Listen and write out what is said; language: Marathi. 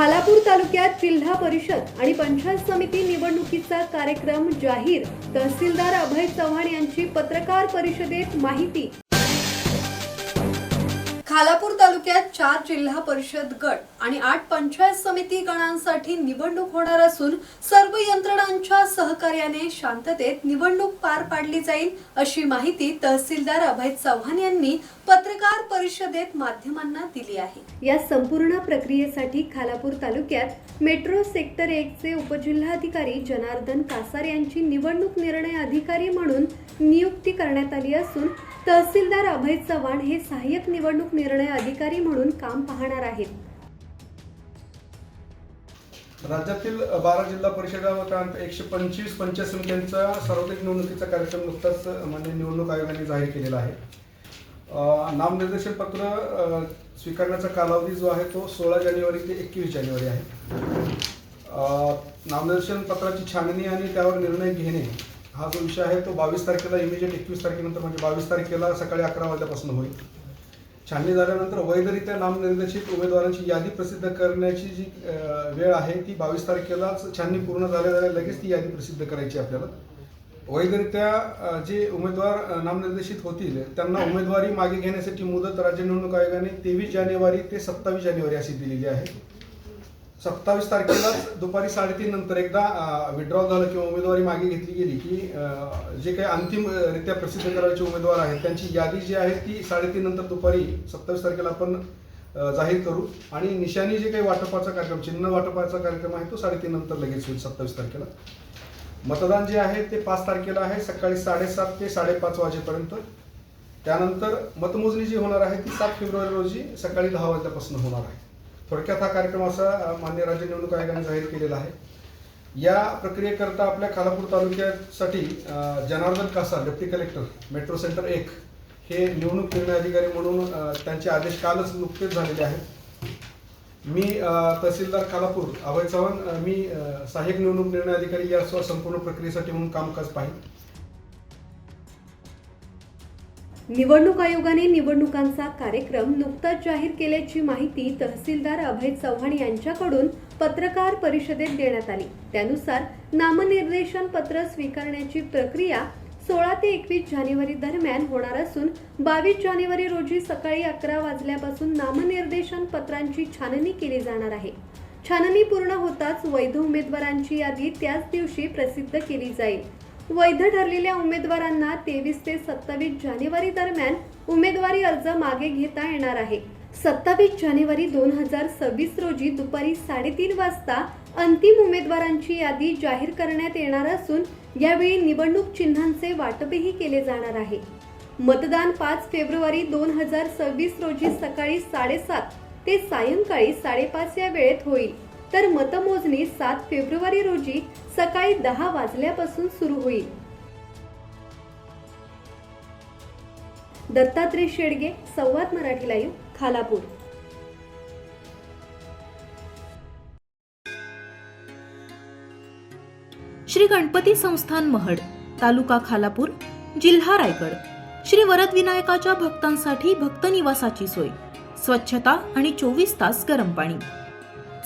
खालापूर तालुक्यात जिल्हा परिषद आणि पंचायत समिती निवडणुकीचा कार्यक्रम जाहीर. तहसीलदार अभय चव्हाण यांची पत्रकार परिषदेत माहिती. खालापूर तालुक्यात चार जिल्हा परिषद गट आणि आठ पंचायत समिती गणांसाठी निवडणूक होणार असून सर्व यंत्रणांच्या सहकार्याने शांततेत निवडणूक पार पाडली जाईल अशी माहिती तहसीलदार अभय चव्हाण यांनी पत्रकार परिषदेत माध्यमांना दिली आहे. या संपूर्ण प्रक्रियेसाठी खालापूर तालुक्यात मेट्रो सेक्टर एक चे उपजिल्हाधिकारी जनार्दन कासार यांची निवडणूक निर्णय अधिकारी म्हणून नियुक्ती करण्यात आली असून तहसीलदार अभय चव्हाण हे सहाय्यक निवडणूक निर्णय अधिकारी म्हणून काम पाहणार आहेत. राज्यातील बारा जिल्हा परिषदांत एकशे पंचवीस पंचायत समित्यांचा सार्वत्रिक निवडणुकीचा कार्यक्रम नुकताच म्हणजे निवडणूक आयोगाने जाहीर केलेला आहे. नामनिर्देशन पत्र स्वीकारण्याचा कालावधी जो आहे तो सोळा जानेवारी ते एकवीस जानेवारी आहे. नामनिर्देशन पत्राची छाननी आणि त्यावर निर्णय घेणे हा जो विषय आहे तो बावीस तारखेला इमिजिएट एकवीस तारखेनंतर म्हणजे बावीस तारखेला सकाळी अकरा वाजल्यापासून होईल. छाननी झाल्यानंतर वैधरित्या नामनिर्देशित उमेदवारांची यादी प्रसिद्ध करण्याची जी वेळ आहे ती बावीस तारखेलाच छाननी पूर्ण झाल्या झाल्या लगेच ती यादी प्रसिद्ध करायची आपल्याला. वैधरित्या जे उमेदवार नामनिर्देशित होतील त्यांना उमेदवारी मागे घेण्यासाठी मुदत राज्य निवडणूक आयोगाने तेवीस जानेवारी ते सत्तावीस जानेवारी अशी दिलेली आहे. सत्तावीस तारखेला दुपारी साडेतीन नंतर एकदा विड्रॉल झालं किंवा उमेदवारी मागे घेतली गेली की जे काही अंतिमरित्या प्रसिद्ध करायचे उमेदवार आहेत त्यांची यादी जी आहे ती साडेतीन नंतर दुपारी सत्तावीस तारखेला आपण जाहीर करू. आणि निशाणी जे काही वाटपाचा कार्यक्रम चिन्ह वाटपाचा कार्यक्रम आहे तो साडेतीन नंतर लगेच होईल सत्तावीस तारखेला. मतदान जे आहे ते पाच तारखेला आहे सकाळी साडेसात ते साडेपाच वाजेपर्यंत. त्यानंतर मतमोजणी जी होणार आहे ती सात फेब्रुवारी रोजी सकाळी दहा वाजल्यापासून होणार आहे. थोडक्यात हा कार्यक्रम असा अ, मान्य राज्य निवडणूक आयोगाने जाहीर केलेला आहे. या प्रक्रियेकरता आपल्या Khalapur तालुक्यासाठी Janardan Kasar deputy collector metro centre एक हे निवडणूक निर्णय अधिकारी म्हणून त्यांचे आदेश कालच नुकतेच झालेले आहेत. मी तहसीलदार खालापूर अभय चव्हाण मी सहाय्यक निवडणूक निर्णय अधिकारी या संपूर्ण प्रक्रियेसाठी म्हणून कामकाज पाहिजे निवडणूक आयोगाने निवडणुकांचा कार्यक्रम नुकताच जाहीर केल्याची माहिती तहसीलदार अभय चव्हाण यांच्याकडून पत्रकार परिषदेत देण्यात आली. त्यानुसार नामनिर्देशन पत्र स्वीकारण्याची प्रक्रिया सोळा ते एकवीस जानेवारी दरम्यान होणार असून बावीस जानेवारी रोजी सकाळी अकरा वाजल्यापासून नामनिर्देशन पत्रांची छाननी केली जाणार आहे. छाननी पूर्ण होताच वैध उमेदवारांची यादी त्याच दिवशी प्रसिद्ध केली जाईल. वैध ठरलेल्या उमेदवारांना तेवीस ते सत्तावीस जानेवारी दरम्यान उमेदवारी अर्ज मागे घेता येणार आहे. सत्तावीस जानेवारी दोन हजार सव्वीस रोजी दुपारी साडेतीन वाजता अंतिम उमेदवारांची यादी जाहीर करण्यात येणार असून यावेळी निवडणूक चिन्हांचे वाटपही केले जाणार आहे. मतदान पाच फेब्रुवारी दोन हजार सव्वीस रोजी सकाळी साडेसात ते सायंकाळी साडेपाच या वेळेत होईल. तर मतमोजणी सात फेब्रुवारी रोजी सकाळी दहा वाजल्यापासून सुरू होईल. दत्तात्रय शेडगे संवाद मराठी लाईव्ह खालापूर. श्री गणपती संस्थान महड तालुका खालापूर जिल्हा रायगड. श्री वरद विनायकाच्या भक्तांसाठी भक्त निवासाची सोय. स्वच्छता आणि चोवीस तास गरम पाणी.